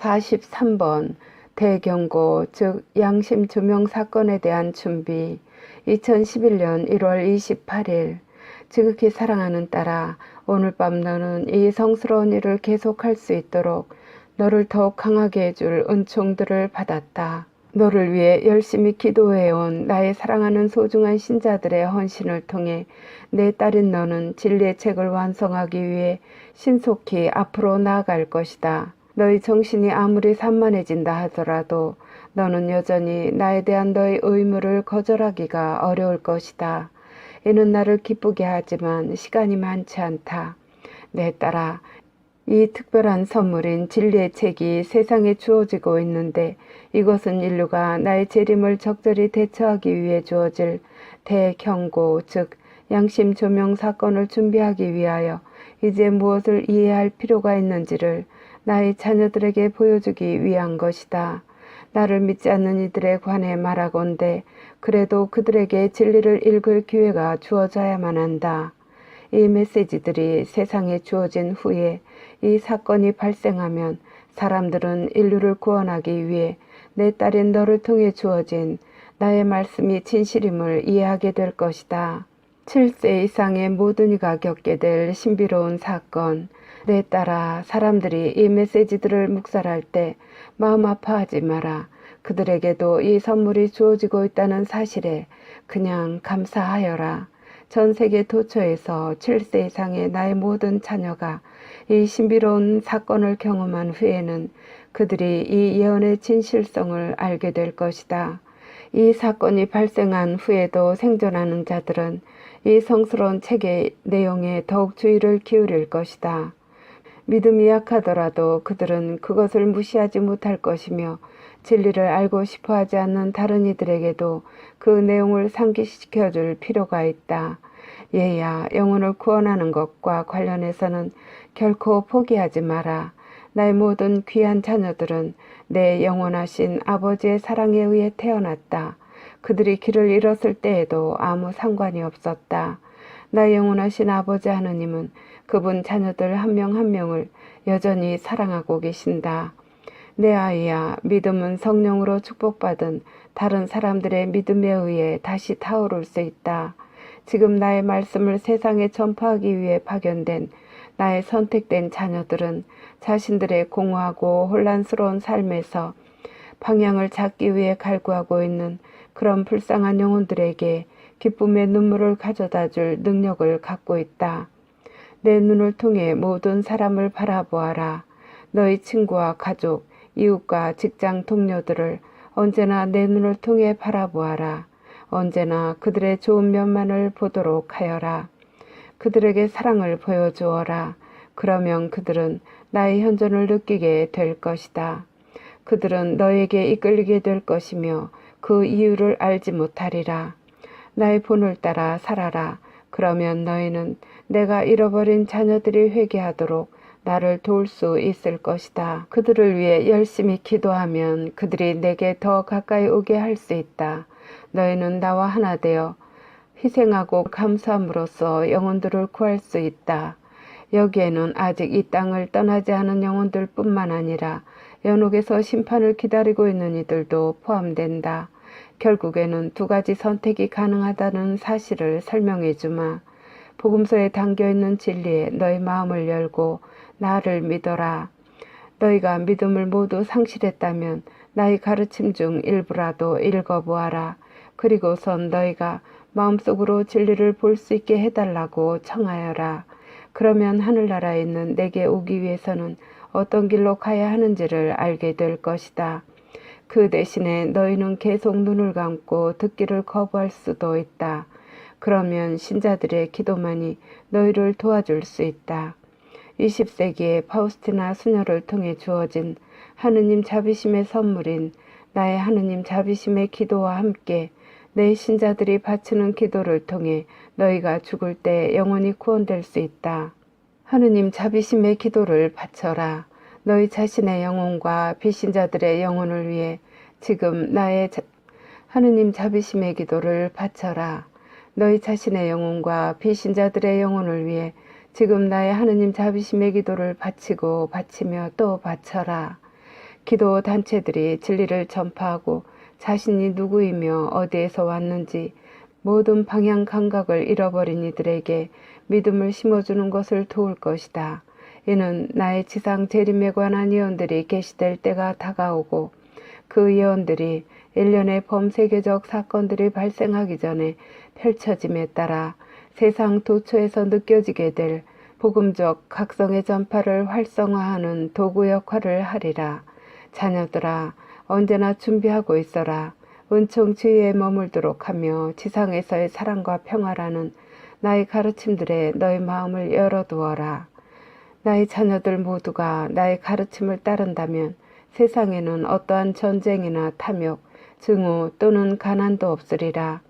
43번 대경고 즉 양심 조명 사건에 대한 준비 2011년 1월 28일 지극히 사랑하는 딸아 오늘 밤 너는 이 성스러운 일을 계속할 수 있도록 너를 더욱 강하게 해줄 은총들을 받았다. 너를 위해 열심히 기도해온 나의 사랑하는 소중한 신자들의 헌신을 통해 내 딸인 너는 진리의 책을 완성하기 위해 신속히 앞으로 나아갈 것이다. 너희 정신이 아무리 산만해진다 하더라도 너는 여전히 나에 대한 너의 의무를 거절하기가 어려울 것이다. 이는 나를 기쁘게 하지만 시간이 많지 않다. 내 딸아, 이 특별한 선물인 진리의 책이 세상에 주어지고 있는데 이것은 인류가 나의 재림을 적절히 대처하기 위해 주어질 대경고, 즉 양심 조명 사건을 준비하기 위하여 이제 무엇을 이해할 필요가 있는지를 나의 자녀들에게 보여주기 위한 것이다. 나를 믿지 않는 이들에 관해 말하건대 그래도 그들에게 진리를 읽을 기회가 주어져야만 한다. 이 메시지들이 세상에 주어진 후에 이 사건이 발생하면 사람들은 인류를 구원하기 위해 내 딸인 너를 통해 주어진 나의 말씀이 진실임을 이해하게 될 것이다. 7세 이상의 모든 이가 겪게 될 신비로운 사건. 내 딸아, 사람들이 이 메시지들을 묵살할 때 마음 아파하지 마라. 그들에게도 이 선물이 주어지고 있다는 사실에 그냥 감사하여라. 전 세계 도처에서 7세 이상의 나의 모든 자녀가 이 신비로운 사건을 경험한 후에는 그들이 이 예언의 진실성을 알게 될 것이다. 이 사건이 발생한 후에도 생존하는 자들은 이 성스러운 책의 내용에 더욱 주의를 기울일 것이다. 믿음이 약하더라도 그들은 그것을 무시하지 못할 것이며 진리를 알고 싶어 하지 않는 다른 이들에게도 그 내용을 상기시켜 줄 필요가 있다. 얘야, 영혼을 구원하는 것과 관련해서는 결코 포기하지 마라. 나의 모든 귀한 자녀들은 내 영원하신 아버지의 사랑에 의해 태어났다. 그들이 길을 잃었을 때에도 아무 상관이 없었다. 나의 영원하신 아버지 하느님은 그분 자녀들 한명한 명을 여전히 사랑하고 계신다. 내 아이야, 믿음은 성령으로 축복받은 다른 사람들의 믿음에 의해 다시 타오를 수 있다. 지금 나의 말씀을 세상에 전파하기 위해 파견된 나의 선택된 자녀들은 자신들의 공허하고 혼란스러운 삶에서 방향을 찾기 위해 갈구하고 있는 그런 불쌍한 영혼들에게 기쁨의 눈물을 가져다 줄 능력을 갖고 있다. 내 눈을 통해 모든 사람을 바라보아라. 너희 친구와 가족, 이웃과 직장 동료들을 언제나 내 눈을 통해 바라보아라. 언제나 그들의 좋은 면만을 보도록 하여라. 그들에게 사랑을 보여주어라. 그러면 그들은 나의 현존을 느끼게 될 것이다. 그들은 너에게 이끌리게 될 것이며 그 이유를 알지 못하리라. 나의 본을 따라 살아라. 그러면 너희는 내가 잃어버린 자녀들이 회개하도록 나를 도울 수 있을 것이다. 그들을 위해 열심히 기도하면 그들이 내게 더 가까이 오게 할 수 있다. 너희는 나와 하나 되어 희생하고 감사함으로써 영혼들을 구할 수 있다. 여기에는 아직 이 땅을 떠나지 않은 영혼들 뿐만 아니라 연옥에서 심판을 기다리고 있는 이들도 포함된다. 결국에는 두 가지 선택이 가능하다는 사실을 설명해 주마. 복음서에 담겨 있는 진리에 너희 마음을 열고 나를 믿어라. 너희가 믿음을 모두 상실했다면 나의 가르침 중 일부라도 읽어보아라. 그리고선 너희가 마음속으로 진리를 볼 수 있게 해달라고 청하여라. 그러면 하늘나라에 있는 내게 오기 위해서는 어떤 길로 가야 하는지를 알게 될 것이다. 그 대신에 너희는 계속 눈을 감고 듣기를 거부할 수도 있다. 그러면 신자들의 기도만이 너희를 도와줄 수 있다. 20세기의 파우스티나 수녀를 통해 주어진 하느님 자비심의 선물인 나의 하느님 자비심의 기도와 함께 내 신자들이 바치는 기도를 통해 너희가 죽을 때 영원히 구원될 수 있다. 하느님 자비심의 기도를 바쳐라. 너희 자신의 영혼과 비신자들의 영혼을 위해 지금 나의 자, 하느님 자비심의 기도를 바쳐라. 너희 자신의 영혼과 비신자들의 영혼을 위해 지금 나의 하느님 자비심의 기도를 바치고 바치며 또 바쳐라. 기도 단체들이 진리를 전파하고 자신이 누구이며 어디에서 왔는지 모든 방향 감각을 잃어버린 이들에게 믿음을 심어주는 것을 도울 것이다. 이는 나의 지상 재림에 관한 예언들이 계시될 때가 다가오고 그 예언들이 일련의 범세계적 사건들이 발생하기 전에 펼쳐짐에 따라 세상 도처에서 느껴지게 될 복음적 각성의 전파를 활성화하는 도구 역할을 하리라. 자녀들아, 언제나 준비하고 있어라. 은총 주위에 머물도록 하며 지상에서의 사랑과 평화라는 나의 가르침들에 너의 마음을 열어두어라. 나의 자녀들 모두가 나의 가르침을 따른다면 세상에는 어떠한 전쟁이나 탐욕, 증오 또는 가난도 없으리라.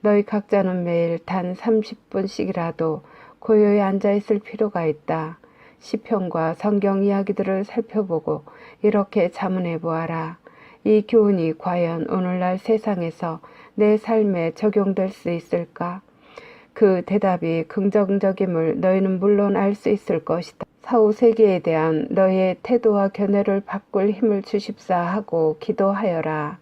너희 각자는 매일 단 30분씩이라도 고요히 앉아 있을 필요가 있다. 시편과 성경 이야기들을 살펴보고 이렇게 자문해 보아라. 이 교훈이 과연 오늘날 세상에서 내 삶에 적용될 수 있을까? 그 대답이 긍정적임을 너희는 물론 알 수 있을 것이다. 사후 세계에 대한 너희의 태도와 견해를 바꿀 힘을 주십사 하고 기도하여라.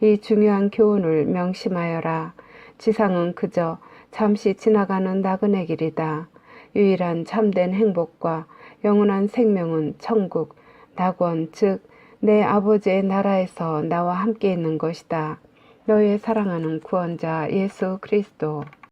이 중요한 교훈을 명심하여라. 지상은 그저 잠시 지나가는 나그네 길이다. 유일한 참된 행복과 영원한 생명은 천국, 낙원, 즉, 내 아버지의 나라에서 나와 함께 있는 것이다. 너의 사랑하는 구원자 예수 그리스도.